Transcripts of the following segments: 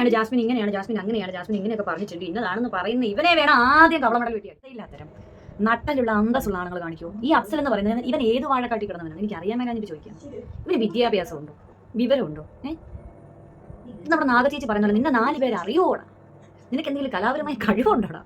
ആണ് ജാസ്മിൻ ഇങ്ങനെയാണ് ജാസ്മിൻ അങ്ങനെയാണ് ജാസ്മിൻ ഇങ്ങനെയൊക്കെ പറഞ്ഞിട്ടുണ്ട്. ഇന്നതാണെന്ന് പറയുന്ന ഇവനെ വേണം ആദ്യം കവളമടൽ വെട്ടി ഇല്ലാത്തരം നട്ടലുള്ള അന്തസ്സുള്ള ആളുകൾ കാണിക്കും. ഈ അഫ്സൽ എന്ന് പറയുന്നത് ഇവൻ ഏത് വാഴക്കാട്ടി കിടന്നവനാണ്? എനിക്ക് അറിയാൻ മേലാഞ്ഞിട്ട് ചോദിക്കാം. ഇവന് വിദ്യാഭ്യാസമുണ്ടോ? വിവരമുണ്ടോ? ഏഹ് നമ്മുടെ നാഗചേച്ചി പറയുന്നത് നിന്നെ നാല് പേര് അറിയോടാ. നിനക്ക് എന്തെങ്കിലും കലാപരമായ കഴിവുണ്ടോടാ?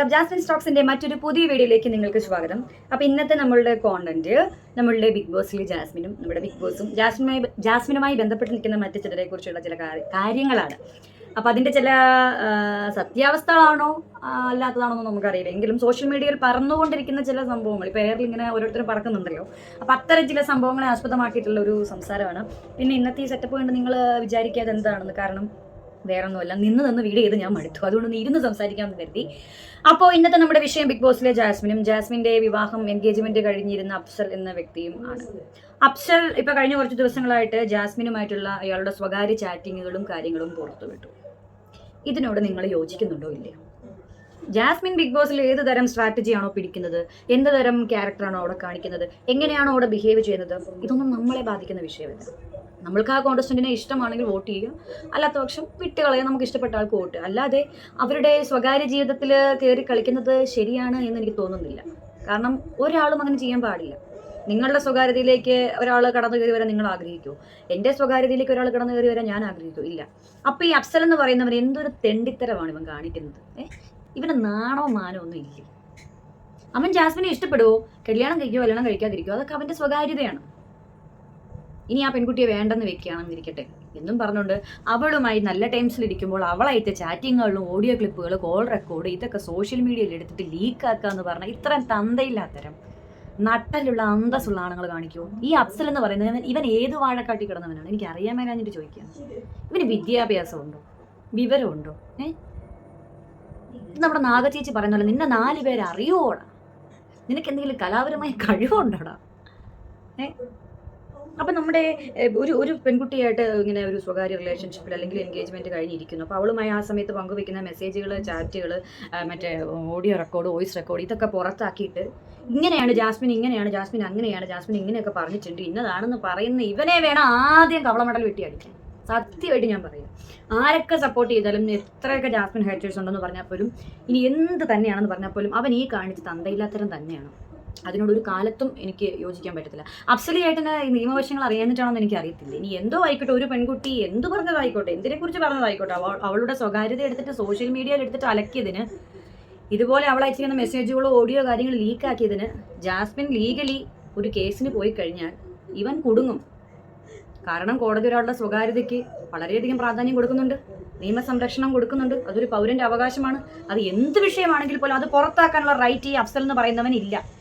നമസ്കാരം. ജാസ്മിൻ സ്റ്റോക്സിന്റെ മറ്റൊരു പുതിയ വീഡിയോയിലേക്ക് നിങ്ങൾക്ക് സ്വാഗതം. അപ്പോൾ ഇന്നത്തെ നമ്മളുടെ കോണ്ടന്റ് നമ്മളുടെ ബിഗ് ബോസിലെ ജാസ്മിനും നമ്മുടെ ബിഗ് ബോസും ജാസ്മിനുമായി ജാസ്മിനുമായി ബന്ധപ്പെട്ട് നിൽക്കുന്ന മറ്റു ചിലരെ കുറിച്ചുള്ള ചില കാര്യങ്ങളാണ്. അപ്പോൾ അതിന്റെ ചില സത്യാവസ്ഥകളാണോ അല്ലാത്തതാണോ എന്ന് നമുക്കറിയില്ല. എങ്കിലും സോഷ്യൽ മീഡിയയിൽ പറന്നുകൊണ്ടിരിക്കുന്ന ചില സംഭവങ്ങൾ ഇപ്പോൾ എയറിൽ ഇങ്ങനെ ഓരോരുത്തരും പറക്കുന്നുണ്ടല്ലോ. അപ്പോൾ അത്തരം ചില സംഭവങ്ങളെ ആസ്പദമാക്കിയിട്ടുള്ള ഒരു സംസാരമാണ്. പിന്നെ ഇന്നത്തെ ഈ സെറ്റപ്പ് കണ്ട് നിങ്ങൾ വിചാരിക്കാതെ എന്താണെന്ന് കാരണം? വേറെ ഒന്നുമല്ല നിന്ന് നിന്ന് വീഡിയോ ചെയ്ത് ഞാൻ മടുത്തു. അതുകൊണ്ട് ഇരുന്ന് സംസാരിക്കാമെന്ന് കരുതി. അപ്പോൾ ഇന്നത്തെ നമ്മുടെ വിഷയം ബിഗ് ബോസിലെ ജാസ്മിനും ജാസ്മിന്റെ വിവാഹം എൻഗേജ്മെന്റ് കഴിഞ്ഞിരുന്ന അഫ്സൽ എന്ന വ്യക്തിയും ആണ്. അഫ്സൽ ഇപ്പൊ കഴിഞ്ഞ കുറച്ച് ദിവസങ്ങളായിട്ട് ജാസ്മിനുമായിട്ടുള്ള അയാളുടെ സ്വകാര്യ ചാറ്റിങ്ങുകളും കാര്യങ്ങളും പുറത്തുവിട്ടു. ഇതിനോട് നിങ്ങൾ യോജിക്കുന്നുണ്ടോ ഇല്ലയോ? ജാസ്മിൻ ബിഗ് ബോസിൽ ഏത് തരം സ്ട്രാറ്റജിയാണോ പിടിക്കുന്നത്? എന്ത് തരം ക്യാരക്ടറാണോ അവിടെ കാണിക്കുന്നത്? എങ്ങനെയാണോ അവിടെ ബിഹേവ് ചെയ്യുന്നത്? ഇതൊന്നും നമ്മളെ ബാധിക്കുന്ന വിഷയമല്ല. നമ്മൾക്ക് ആ കോണ്ടസ്റ്റന്റിനെ ഇഷ്ടമാണെങ്കിൽ വോട്ട് ചെയ്യുക. അല്ലാത്ത പക്ഷം വിട്ടുകളയാൻ നമുക്ക് ഇഷ്ടപ്പെട്ട ആൾക്ക് വോട്ട്. അല്ലാതെ അവരുടെ സ്വകാര്യ ജീവിതത്തിൽ കയറി കളിക്കുന്നത് ശരിയാണ് എന്ന് എനിക്ക് തോന്നുന്നില്ല. കാരണം ഒരാളും അങ്ങനെ ചെയ്യാൻ പാടില്ല. നിങ്ങളുടെ സ്വകാര്യതയിലേക്ക് ഒരാൾ കടന്നു കയറി വരാൻ നിങ്ങൾ ആഗ്രഹിക്കൂ എന്റെ സ്വകാര്യതയിലേക്ക് ഒരാൾ കടന്നു കയറി വരാൻ ഞാൻ ആഗ്രഹിക്കൂ ഇല്ല. അപ്പോൾ ഈ അഫ്സൽ എന്ന് പറയുന്നവർ എന്തൊരു തെണ്ടിത്തരമാണ് ഇവൻ കാണിക്കുന്നത്? ഏ? ഇവന് നാണോ മാനോ ഒന്നും ഇല്ലേ? അവൻ ജാസ്മിനെ ഇഷ്ടപ്പെടുവോ? കല്യാണം കഴിക്കുമോ കല്യാണം കഴിക്കാതിരിക്കുമോ അതൊക്കെ അവന്റെ സ്വകാര്യതയാണ്. ഇനി ആ പെൺകുട്ടിയെ വേണ്ടെന്ന് വെക്കുകയാണെന്നിരിക്കട്ടെ. എന്നും പറഞ്ഞുകൊണ്ട് അവളുമായി നല്ല ടൈംസിലിരിക്കുമ്പോൾ അവളായിട്ട് ചാറ്റിങ്ങുകളും ഓഡിയോ ക്ലിപ്പുകൾ കോൾ റെക്കോർഡ് ഇതൊക്കെ സോഷ്യൽ മീഡിയയിൽ എടുത്തിട്ട് ലീക്കാക്കുക എന്ന് പറഞ്ഞാൽ ഇത്രയും തന്തയില്ലാത്തരം നട്ടലുള്ള അന്തസ്സുള്ള ആണുങ്ങൾ കാണിക്കുമോ ഈ അഫ്സൽ എന്ന് പറയുന്നത് ഇവൻ ഏത് വാഴക്കാട്ടി കിടന്നവനാണ്? എനിക്ക് അറിയാൻ മേലാഞ്ഞിട്ട് ചോദിക്കാം ഇവന് വിദ്യാഭ്യാസമുണ്ടോ? വിവരമുണ്ടോ? ഏഹ് നമ്മുടെ നാഗചേച്ചി പറയുന്ന പോലെ നിന്നെ നാല് പേര് അറിയോടാ നിനക്ക് എന്തെങ്കിലും കലാപരമായ കഴിവുണ്ടോടാ? ഏ? അപ്പം നമ്മുടെ ഒരു ഒരു പെൺകുട്ടിയായിട്ട് ഇങ്ങനെ ഒരു സ്വകാര്യ റിലേഷൻഷിപ്പിൽ അല്ലെങ്കിൽ എൻഗേജ്മെന്റ് കഴിഞ്ഞിരിക്കുന്നു. അപ്പോൾ അവളുമായി ആ സമയത്ത് പങ്കുവെക്കുന്ന മെസ്സേജുകൾ ചാറ്റുകൾ മറ്റേ ഓഡിയോ റെക്കോർഡ് വോയിസ് റെക്കോർഡ് ഇതൊക്കെ പുറത്താക്കിയിട്ട് ഇങ്ങനെയാണ് ജാസ്മിൻ ഇങ്ങനെയാണ് ജാസ്മിൻ അങ്ങനെയാണ് ജാസ്മിൻ ഇങ്ങനെയൊക്കെ പറഞ്ഞിട്ടുണ്ട്. ഇന്നതാണെന്ന് പറയുന്ന ഇവനെ വേണം ആദ്യം കവളമടൽ വെട്ടി അടിക്കാൻ. സത്യമായിട്ട് ഞാൻ പറയാം. ആരൊക്കെ സപ്പോർട്ട് ചെയ്താലും എത്രയൊക്കെ ജാസ്മിൻ ഹേറ്റേഴ്സ് ഉണ്ടെന്ന് പറഞ്ഞാൽ പോലും ഇനി എന്ത് തന്നെയാണെന്ന് പറഞ്ഞാൽ പോലും അവൻ ഈ കാണിച്ച് തന്തയില്ലാത്തരം തന്നെയാണ്. അതിനോട് ഒരു കാലത്തും എനിക്ക് യോജിക്കാൻ പറ്റത്തില്ല. അഫ്സലിയായിട്ട് ഈ നിയമവശങ്ങൾ അറിയാനിട്ടാണോ എന്ന് എനിക്ക് അറിയത്തില്ല. ഇനി എന്തോ ആയിക്കോട്ടെ ഒരു പെൺകുട്ടി എന്ത് പറഞ്ഞതായിക്കോട്ടെ എന്തിനെ കുറിച്ച് പറഞ്ഞതായിക്കോട്ടെ അവൾ അവളുടെ സ്വകാര്യത എടുത്തിട്ട് സോഷ്യൽ മീഡിയയിൽ എടുത്തിട്ട് അലക്കിയതിന് ഇതുപോലെ അവൾ അയച്ചിരുന്ന മെസ്സേജുകളോ ഓഡിയോ കാര്യങ്ങൾ ലീക്കാക്കിയതിന് ജാസ്മിൻ ലീഗലി ഒരു കേസിന് പോയി കഴിഞ്ഞാൽ ഇവൻ കുടുങ്ങും. കാരണം കോടതി ഒരാളുടെ സ്വകാര്യതയ്ക്ക് വളരെയധികം പ്രാധാന്യം കൊടുക്കുന്നുണ്ട്. നിയമസംരക്ഷണം കൊടുക്കുന്നുണ്ട്. അതൊരു പൗരന്റെ അവകാശമാണ്. അത് എന്ത് വിഷയമാണെങ്കിൽ പോലും അത് പുറത്താക്കാനുള്ള റൈറ്റ് ഈ അഫ്സൽ എന്ന് പറയുന്നവൻ ഇല്ല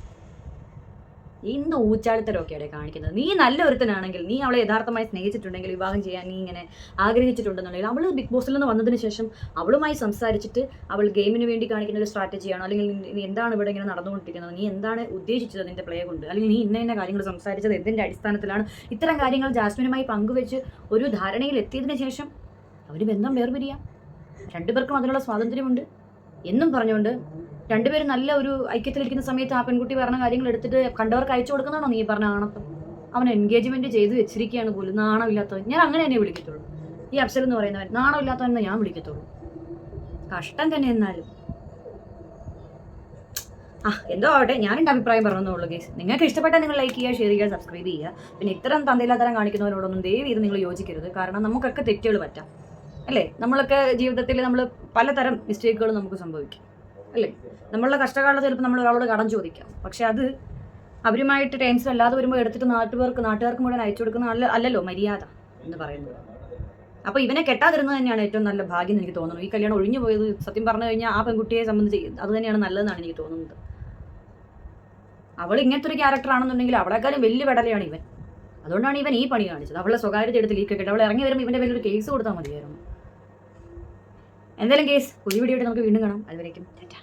എന്ത് ഊച്ചാളിത്തരമൊക്കെയാണ് കാണിക്കുന്നത്. നീ നല്ല ഒരുത്തനാണെങ്കിൽ നീ അവളെ യഥാർത്ഥമായി സ്നേഹിച്ചിട്ടുണ്ടെങ്കിൽ വിവാഹം ചെയ്യാൻ നീ ഇങ്ങനെ ആഗ്രഹിച്ചിട്ടുണ്ടെന്നുണ്ടെങ്കിൽ അവൾ ബിഗ് ബോസിൽ നിന്ന് വന്നതിന് ശേഷം അവളുമായി സംസാരിച്ചിട്ട് അവൾ ഗെയിമിന് വേണ്ടി കാണിക്കുന്ന ഒരു സ്ട്രാറ്റജിയാണോ? അല്ലെങ്കിൽ നീ- എന്താണ് ഇവിടെ ഇങ്ങനെ നടന്നുകൊണ്ടിരിക്കുന്നത്? നീ എന്താണ് ഉദ്ദേശിച്ചത് നിന്റെ പ്ലേ കൊണ്ട്? അല്ലെങ്കിൽ നീ ഇന്ന ഇന്ന കാര്യങ്ങൾ സംസാരിച്ചത് എന്തിന്റെ അടിസ്ഥാനത്തിലാണ്? ഇത്തരം കാര്യങ്ങൾ ജാസ്മിനുമായി പങ്കുവെച്ച് ഒരു ധാരണയിൽ എത്തിയതിനു ശേഷം അവർ ബന്ധം വേർപിരിയാം. രണ്ടുപേർക്കും അതിനുള്ള സ്വാതന്ത്ര്യമുണ്ട്. എന്നും പറഞ്ഞുകൊണ്ട് രണ്ടുപേരും നല്ല ഒരു ഐക്യത്തിലിരിക്കുന്ന സമയത്ത് ആ പെൺകുട്ടി പറഞ്ഞ കാര്യങ്ങൾ എടുത്തിട്ട് കണ്ടവർക്ക് അയച്ചു കൊടുക്കുന്നതാണോ നീ പറഞ്ഞ ആണപ്പം? അവൻ എൻഗേജ്മെന്റ് ചെയ്ത് വെച്ചിരിക്കുകയാണ് പോലും. നാണമില്ലാത്തവൻ. ഞാൻ അങ്ങനെ തന്നെ വിളിക്കത്തുള്ളൂ. ഈ അഫ്സൽ എന്ന് പറയുന്നവൻ നാണമില്ലാത്തവൻ ഞാൻ വിളിക്കത്തുള്ളൂ. കഷ്ടം തന്നെ എന്നാലും. ആ എന്തോ ആവട്ടെ. ഞാൻ എന്റെ അഭിപ്രായം പറഞ്ഞുള്ളൂ കേസ് നിങ്ങൾക്ക് ഇഷ്ടപ്പെട്ടാൽ നിങ്ങൾ ലൈക്ക് ചെയ്യുക ഷെയർ ചെയ്യുക സബ്സ്ക്രൈബ് ചെയ്യുക. പിന്നെ ഇത്തരം തന്തയില്ലാത്തരം കാണിക്കുന്നവരോടൊന്നും ദയവ് ഇത് നിങ്ങൾ യോജിക്കരുത്. കാരണം നമുക്കൊക്കെ തെറ്റുകൾ പറ്റാം. അല്ലേ? നമ്മളൊക്കെ ജീവിതത്തിൽ നമ്മൾ പലതരം മിസ്റ്റേക്കുകൾ നമുക്ക് സംഭവിക്കും. അല്ലേ? നമ്മളുടെ കഷ്ടകാലത്ത് ചിലപ്പോൾ നമ്മൾ ഒരാളോട് കടം ചോദിക്കാം. പക്ഷെ അത് അവരുമായിട്ട് ടെൻഷൻ അല്ലാതെ വരുമ്പോൾ എടുത്തിട്ട് നാട്ടുകാർക്ക് നാട്ടുകാർക്ക് മുഴുവൻ അയച്ചു കൊടുക്കുന്ന അല്ല അല്ലല്ലോ മര്യാദ എന്ന് പറയുന്നത്. അപ്പോൾ ഇവനെ കെട്ടാതിരുന്നത് തന്നെയാണ് ഏറ്റവും നല്ല ഭാഗ്യം എന്ന് എനിക്ക് തോന്നുന്നു. ഈ കല്യാണം ഒഴിഞ്ഞു പോയത് സത്യം പറഞ്ഞു കഴിഞ്ഞാൽ ആ പെൺകുട്ടിയെ സംബന്ധിച്ച് അത് തന്നെയാണ് നല്ലതെന്നാണ് എനിക്ക് തോന്നുന്നത്. അവൾ ഇങ്ങനത്തെ ഒരു ക്യാരക്ടർ ആണെന്നുണ്ടെങ്കിൽ അവളെക്കാളും വലിയ വിടലയാണ് ഇവൻ. അതുകൊണ്ടാണ് ഇവൻ ഈ പണി കാണിച്ചത്. അവളുടെ സ്വകാര്യത എടുത്ത് ലീക്ക് കെട്ടി അവൾ ഇറങ്ങി വരുമ്പോൾ ഇവന്റെ വലിയൊരു കേസ് കൊടുത്താൽ മതിയായിരുന്നു. എന്തായാലും കേസ് പുതിയ വീഡിയോ നമുക്ക് വീണ്ടും കാണാം. അതുവരേക്കും ടാറ്റാ.